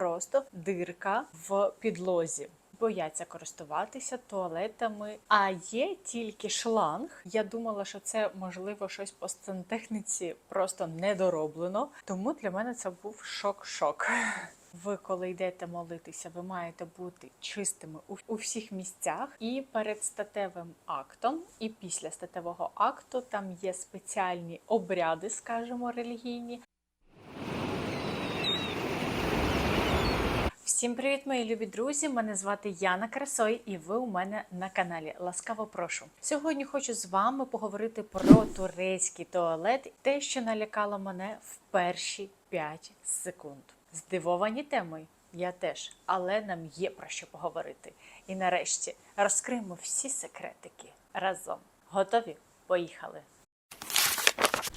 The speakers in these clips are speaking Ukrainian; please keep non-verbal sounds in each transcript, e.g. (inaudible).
просто дирка в підлозі. Бояться користуватися туалетами, а є тільки шланг. Я думала, що це можливо щось по сантехніці просто недороблено. Тому для мене це був шок-шок. (laughs) Ви, коли йдете молитися, ви маєте бути чистими у, всіх місцях і перед статевим актом, і після статевого акту там є спеціальні обряди, скажімо, релігійні. Всім привіт, мої любі друзі! Мене звати Яна Красой, і ви у мене на каналі. Ласкаво прошу. Сьогодні хочу з вами поговорити про турецький туалет, те, що налякало мене в перші 5 секунд. Здивовані темою? Я теж, але нам є про що поговорити. І нарешті розкриємо всі секретики разом. Готові? Поїхали!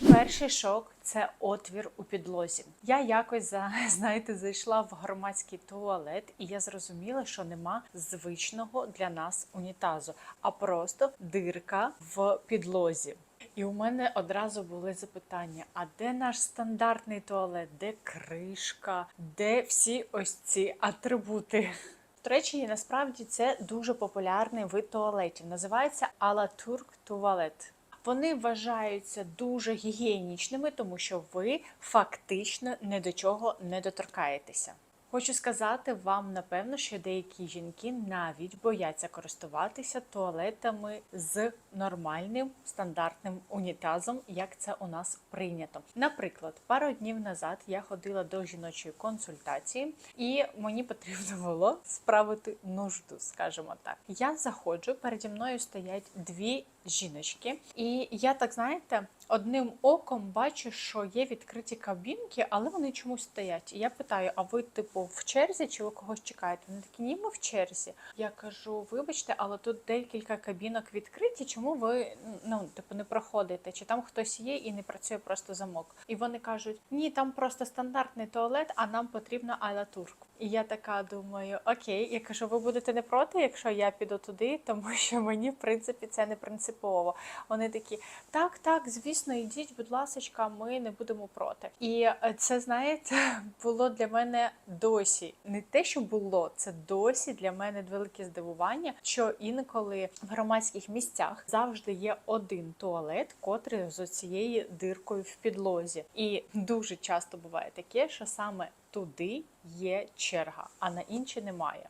Перший шок це отвір у підлозі. Я якось за (laughs) знаєте зайшла в громадський туалет, і я зрозуміла, що нема звичного для нас унітазу, а просто дирка в підлозі. І у мене одразу були запитання: а де наш стандартний туалет, де кришка, де всі ось ці атрибути? В Туреччині насправді це дуже популярний вид туалетів. Називається Алатурк туалет. Вони вважаються дуже гігієнічними, тому що ви фактично ні до чого не доторкаєтеся. Хочу сказати вам, напевно, що деякі жінки навіть бояться користуватися туалетами з нормальним стандартним унітазом, як це у нас прийнято. Наприклад, пару днів назад я ходила до жіночої консультації, і мені потрібно було справити нужду, скажімо так. Я заходжу, переді мною стоять дві жіночки, і я так знаєте. Одним оком бачу, що є відкриті кабінки, але вони чомусь стоять. І я питаю: а ви, типу, в черзі чи ви когось чекаєте? Вони такі, ні, ми в черзі. Я кажу, вибачте, але тут декілька кабінок відкриті. Чому ви ну типу не проходите? Чи там хтось є і не працює просто замок? І вони кажуть: ні, там просто стандартний туалет, а нам потрібна айлатурк. І я така думаю, окей, я кажу, ви будете не проти, якщо я піду туди, тому що мені в принципі це не принципово. Вони такі, так, так, звісно, йдіть, будь ласка, ми не будемо проти. І це, знаєте, (laughs) було для мене досі не те, що було, це досі для мене велике здивування, що інколи в громадських місцях завжди є один туалет, котрий з цією диркою в підлозі. І дуже часто буває таке, що саме туди є черга, а на інші немає.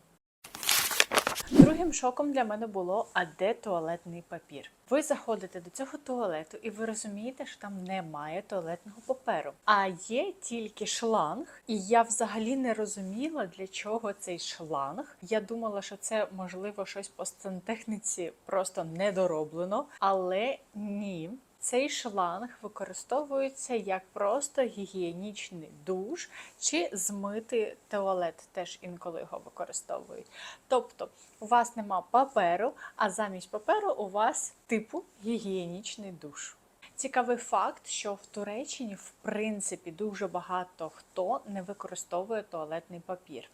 Другим шоком для мене було, а де туалетний папір. Ви заходите до цього туалету, і ви розумієте, що там немає туалетного паперу, а є тільки шланг. І я взагалі не розуміла, для чого цей шланг. Я думала, що це можливо щось по сантехніці просто недороблено, але ні. Цей шланг використовується як просто гігієнічний душ чи змити туалет, теж інколи його використовують. Тобто у вас нема паперу, а замість паперу у вас типу гігієнічний душ. Цікавий факт, що в Туреччині в принципі дуже багато хто не використовує туалетний папір,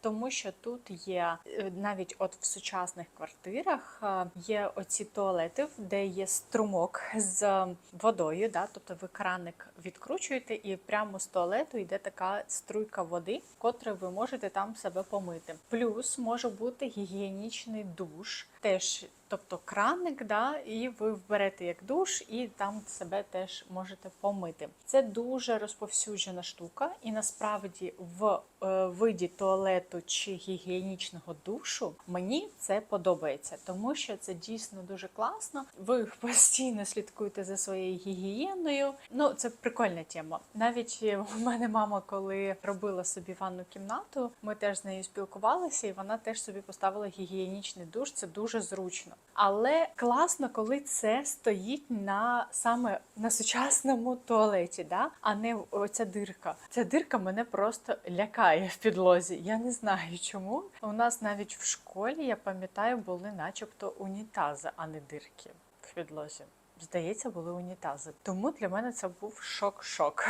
тому що тут є навіть от в сучасних квартирах є оці туалети, де є струмок з водою. Да? Тобто ви краник відкручуєте, і прямо з туалету йде така струйка води, котрою ви можете там себе помити. Плюс може бути гігієнічний душ, теж. Тобто краник, да, і ви вберете як душ, і там себе теж можете помити. Це дуже розповсюджена штука, і насправді в е, виді туалету чи гігієнічного душу мені це подобається, тому що це дійсно дуже класно. Ви постійно слідкуєте за своєю гігієною. Ну це прикольна тема. Навіть у мене мама, коли робила собі ванну кімнату, ми теж з нею спілкувалися, і вона теж собі поставила гігієнічний душ. Це дуже зручно. Але класно, коли це стоїть на саме на сучасному туалеті, да? а не оця дирка. Ця дирка мене просто лякає в підлозі. Я не знаю чому. У нас навіть в школі, я пам'ятаю, були начебто унітази, а не дирки в підлозі. Здається, були унітази. Тому для мене це був шок-шок.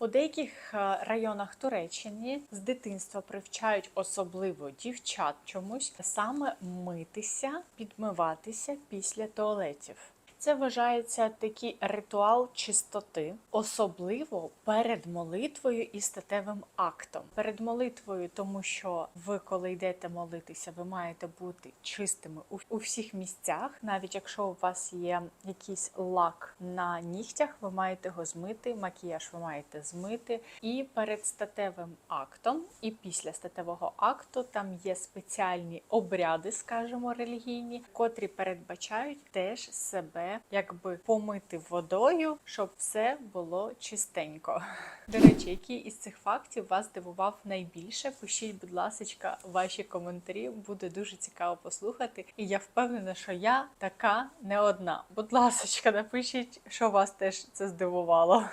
У деяких е, районах Туреччини з дитинства привчають особливо дівчат чомусь саме митися, підмиватися після туалетів. Це вважається такий ритуал чистоти, особливо перед молитвою і статевим актом. Перед молитвою, тому що ви, коли йдете молитися, ви маєте бути чистими у, всіх місцях, навіть якщо у вас є якийсь лак на нігтях, ви маєте його змити, макіяж ви маєте змити. І перед статевим актом, і після статевого акту там є спеціальні обряди, скажімо, релігійні, котрі передбачають теж себе якби помити водою, щоб все було чистенько. До речі, який із цих фактів вас здивував найбільше? Пишіть, будь ласка, ваші коментарі. Буде дуже цікаво послухати. І я впевнена, що я така не одна. Будь ласка, напишіть, що вас теж це здивувало.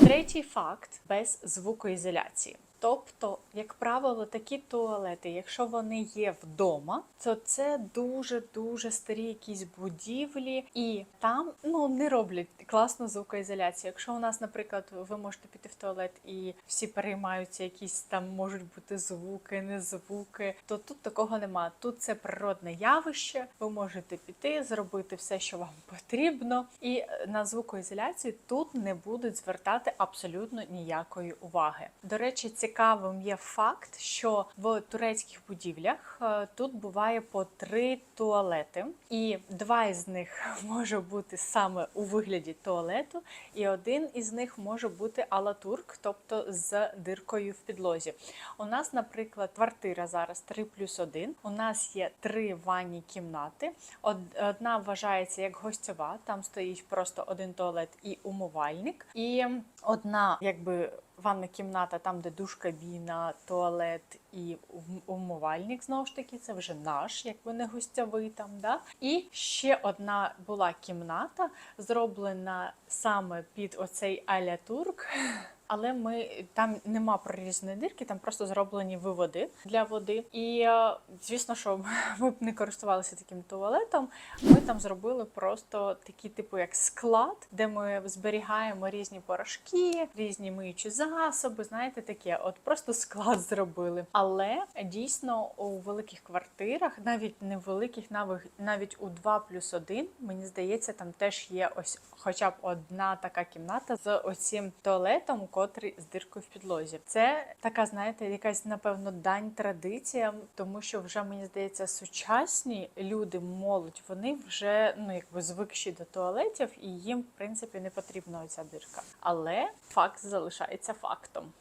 Третій факт без звукоізоляції. Тобто, як правило, такі туалети, якщо вони є вдома, то це дуже дуже старі якісь будівлі, і там ну не роблять класну звукоізоляцію. Якщо у нас, наприклад, ви можете піти в туалет і всі переймаються, якісь там можуть бути звуки, не звуки, то тут такого нема. Тут це природне явище. Ви можете піти, зробити все, що вам (laughs) потрібно, і на звукоізоляцію тут не будуть звертати абсолютно ніякої уваги. До речі, цікавим є факт, що в турецьких будівлях е, тут буває по три туалети, і два із них (laughs) може бути саме у вигляді туалету, і один із них може бути алатурк, тобто з диркою в підлозі. У нас, наприклад, квартира зараз 3 плюс 1. У нас є три ванні кімнати. Одна вважається як гостьова, там стоїть просто один туалет і умивальник. І одна, якби. Ванна кімната, там, де душ кабіна, туалет і ум- умивальник, знову ж таки, це вже наш, якби не гостьовий там. Да? І ще одна була кімната, зроблена саме під оцей аля турк. Але ми там нема прорізаної дирки, там просто зроблені виводи для води. І е, звісно, що (laughs) ми б не користувалися таким туалетом. Ми там зробили просто такий, типу, як склад, де ми зберігаємо різні порошки, різні миючі засоби. Знаєте, таке, от просто склад (laughs) зробили. Але дійсно у великих квартирах, навіть не в великих, навіть у 2 плюс 1, мені здається, там теж є ось хоча б одна така кімната з оцим туалетом, котрий з диркою в підлозі. Це така, знаєте, якась напевно дань традиціям, тому що вже мені здається, сучасні люди, молодь, вони вже ну якби звикші до туалетів, і їм в принципі не потрібна оця дирка. Але факт залишається фактом.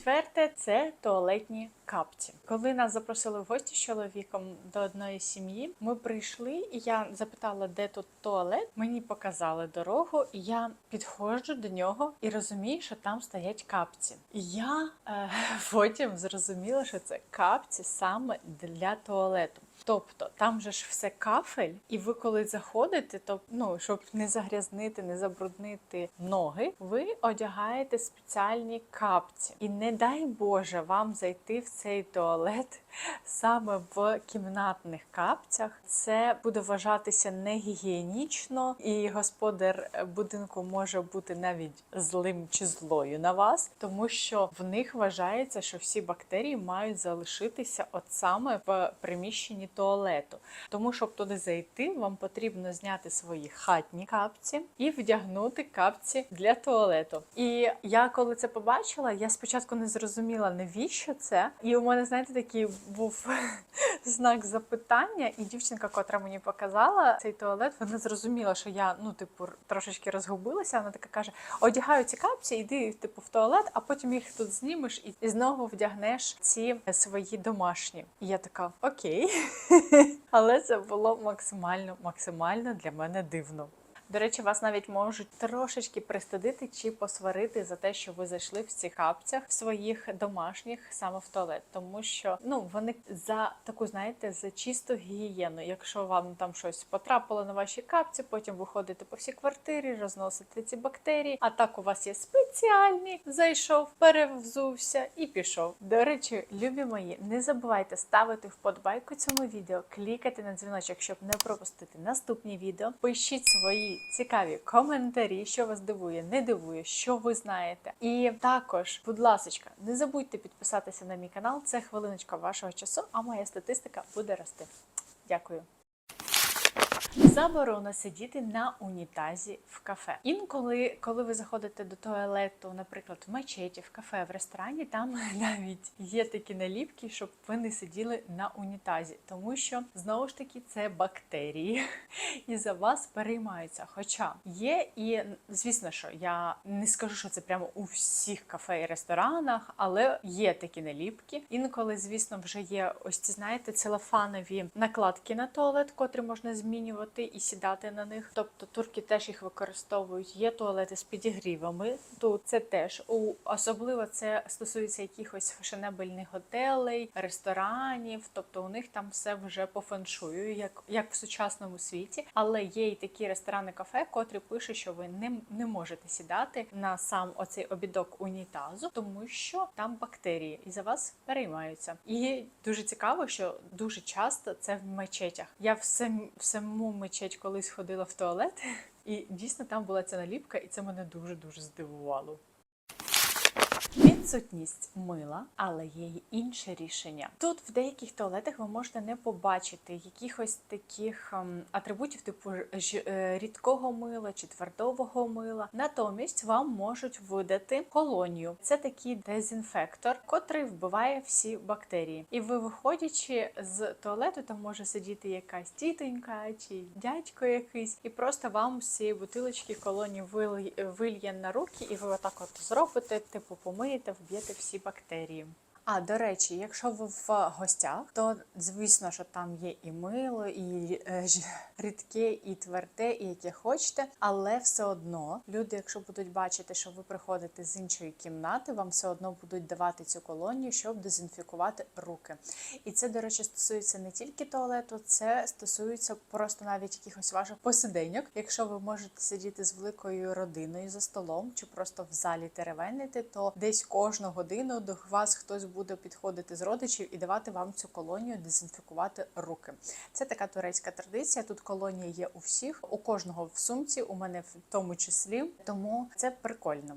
Четверте це туалетні капці. Коли нас запросили в гості з чоловіком до одної сім'ї, ми прийшли, і я запитала, де тут туалет. Мені показали дорогу, і я підходжу до нього і розумію, що там стоять капці. І я е, (laughs) потім зрозуміла, що це капці саме для туалету. Тобто там же ж все кафель, і ви коли заходите, то ну щоб не загрязнити, не забруднити ноги, ви одягаєте спеціальні капці. І не дай Боже вам зайти в цей туалет (laughs) саме в кімнатних капцях. Це буде вважатися негігієнічно, і господар будинку може бути навіть злим чи злою на вас, тому що в них вважається, що всі бактерії мають залишитися от саме в приміщенні туалету. Тому, щоб туди зайти, вам потрібно зняти свої хатні капці і вдягнути капці для туалету. І я коли це побачила, я спочатку не зрозуміла, навіщо це. І у мене, знаєте, такий був (laughs) знак запитання, і дівчинка, котра мені показала цей туалет, вона зрозуміла, що я ну, типу, трошечки розгубилася. Вона така каже: одягаю ці капці, йди типу в туалет, а потім їх тут знімеш і, знову вдягнеш ці свої домашні. І я така окей. Але це було максимально, максимально для мене дивно. До речі, вас навіть можуть трошечки пристудити чи посварити за те, що ви зайшли в цих капцях в своїх домашніх саме в туалет, тому що ну вони за таку, знаєте, за чисту гігієну. Якщо вам там щось потрапило на ваші капці, потім ви ходите по всій квартирі, розносите ці бактерії. А так у вас є спеціальні, зайшов, перевзувся і пішов. До речі, любі мої, не забувайте ставити вподобайку цьому відео, клікати на дзвіночок, щоб не пропустити наступні відео. Пишіть свої цікаві коментарі, що вас дивує, не дивує, що ви знаєте. І також, будь ласка, не забудьте підписатися на мій канал. Це хвилиночка вашого часу, а моя статистика буде рости. Дякую. Заборона сидіти на унітазі в кафе. Інколи, коли ви заходите до туалету, наприклад, в мечеті, в кафе, в ресторані, там (laughs) навіть є такі наліпки, щоб ви не сиділи на унітазі, тому що знову ж таки це бактерії і за вас переймаються. Хоча є і звісно, що я не скажу, що це прямо у всіх кафе і ресторанах, але є такі наліпки. Інколи, звісно, вже є ось ці, знаєте, целофанові накладки на туалет, котрі можна змінювати і сідати на них. Тобто турки теж їх використовують. Є туалети з підігрівами. Тут це теж у особливо це стосується якихось фешенебельних готелей, ресторанів. Тобто у них там все вже по феншую, як, як в сучасному світі. Але є і такі ресторани, кафе, котрі пишуть, що ви не, не можете сідати на сам оцей обідок унітазу, тому що там бактерії і за вас переймаються. І дуже цікаво, що дуже часто це в мечетях. Я в, сам, в саму мечеть колись ходила в туалет, (laughs) і дійсно там була ця наліпка, і це мене дуже дуже здивувало. Відсутність мила, але є й інше рішення. Тут в деяких туалетах ви можете не побачити якихось таких ем, атрибутів, типу е, рідкого мила чи твердового мила. Натомість вам можуть видати колонію. Це такий дезінфектор, котрий вбиває всі бактерії. І ви, виходячи з туалету, там може сидіти якась тітонька чи дядько якийсь, і просто вам з цієї бутилочки колонії виль- вильє на руки, і ви отак от зробите, типу помиєте, вб'єте всі бактерії. А до речі, якщо ви в гостях, то звісно, що там є і мило, і е, рідке, і тверде, і яке хочете, але все одно люди, якщо будуть бачити, що ви приходите з іншої кімнати, вам все одно будуть давати цю колонію, щоб дезінфікувати руки. І це, до речі, стосується не тільки туалету, це стосується просто навіть якихось ваших посиденьок. Якщо ви можете сидіти з великою родиною за столом чи просто в залі теревенити, то десь кожну годину до вас хтось буде підходити з родичів і давати вам цю колонію дезінфікувати руки. Це така турецька традиція. Тут колонія є у всіх, у кожного в сумці, у мене в тому числі. Тому це прикольно.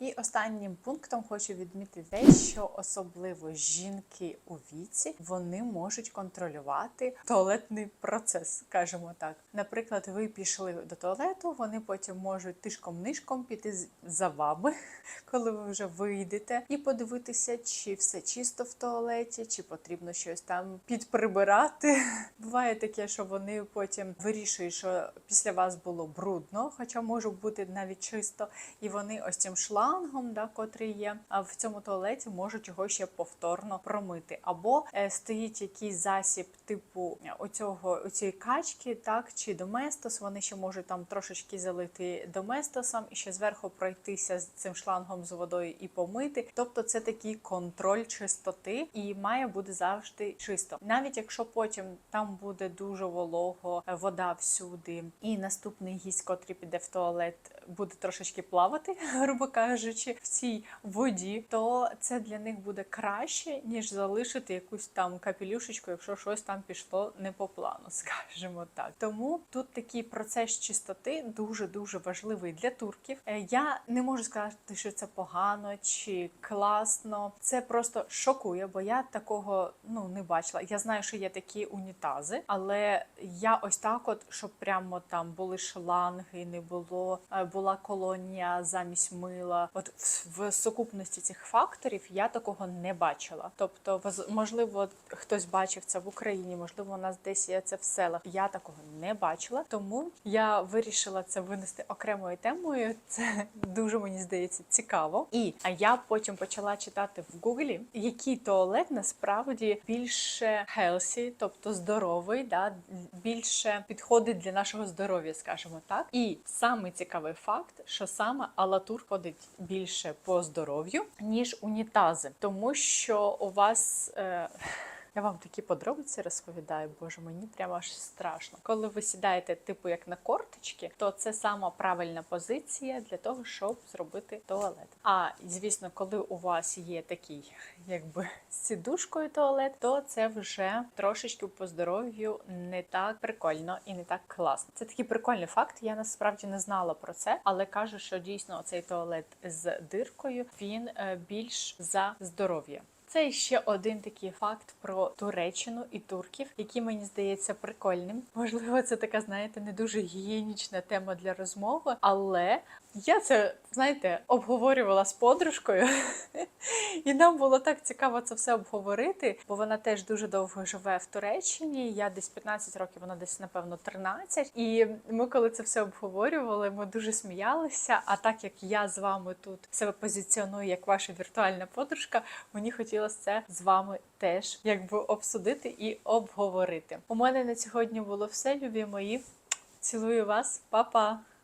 І останнім пунктом хочу відмітити те, що особливо жінки у віці вони можуть контролювати туалетний процес, скажімо так. Наприклад, ви пішли до туалету, вони потім можуть тишком-нишком піти за вами, (laughs) коли ви вже вийдете, і подивитися, чи все чисто в туалеті, чи потрібно щось там підприбирати. (laughs) Буває таке, що вони потім вирішують, що після вас було брудно, хоча може бути навіть чисто, і вони ось цим шлангом, да, котрий є в цьому туалеті, можуть його ще повторно промити. Або е, стоїть якийсь засіб, типу оцього оцієї качки, так чи доместос. Вони ще можуть там трошечки залити доместосом і ще зверху пройтися з цим шлангом з водою і помити. Тобто це такий контроль чистоти і має бути завжди чисто. Навіть якщо потім там буде дуже волого, е, вода всюди, і наступний гість, котрий піде в туалет, буде трошечки плавати, (laughs) грубо кажучи, в цій воді, то це для них буде краще, ніж залишити якусь там капелюшечку, якщо щось там пішло не по плану, (laughs) скажімо так. Тому тут такий процес чистоти дуже дуже важливий для турків. Е, Я не можу сказати, що це погано чи класно. Це просто шокує, бо я такого ну не бачила. Я знаю, що є такі унітази, але я ось так, от щоб прямо там були шланги, не було е, була колонія замість мила. От в, сукупності цих факторів я такого не бачила. Тобто, можливо, хтось бачив це в Україні, можливо, у нас десь є це в селах. Я такого не бачила, тому я вирішила це винести окремою темою. Це дуже мені здається цікаво. І а я потім почала читати в Гуглі, який туалет насправді більше healthy, тобто здоровий, да більше підходить для нашого здоров'я, скажімо так. І саме цікавий факт, що саме Алатур ходить більше по здоров'ю, ніж унітази, тому що у вас. Е... Я вам такі подробиці розповідаю, боже, мені прямо аж страшно. Коли ви сідаєте, типу як на корточки, то це сама правильна позиція для того, щоб зробити туалет. А звісно, коли у вас є такий, якби з сідушкою туалет, то це вже трошечки по здоров'ю не так прикольно і не так класно. Це такий прикольний факт. Я насправді не знала про це, але кажу, що дійсно цей туалет з диркою він е, більш за здоров'я. Це ще один такий факт про Туреччину і турків, який мені здається прикольним. Можливо, це така, знаєте, не дуже гігієнічна тема для розмови, але я це, знаєте, обговорювала з подружкою, і нам було так цікаво це все обговорити, бо вона теж дуже довго живе в Туреччині. Я десь 15 років, вона десь, напевно, 13. І ми, коли це все обговорювали, ми дуже сміялися. А так як я з вами тут себе позиціоную як ваша віртуальна подружка, мені хотілося це з вами теж якби обсудити і обговорити. У мене на сьогодні було все, любі мої. Цілую вас, Па-па!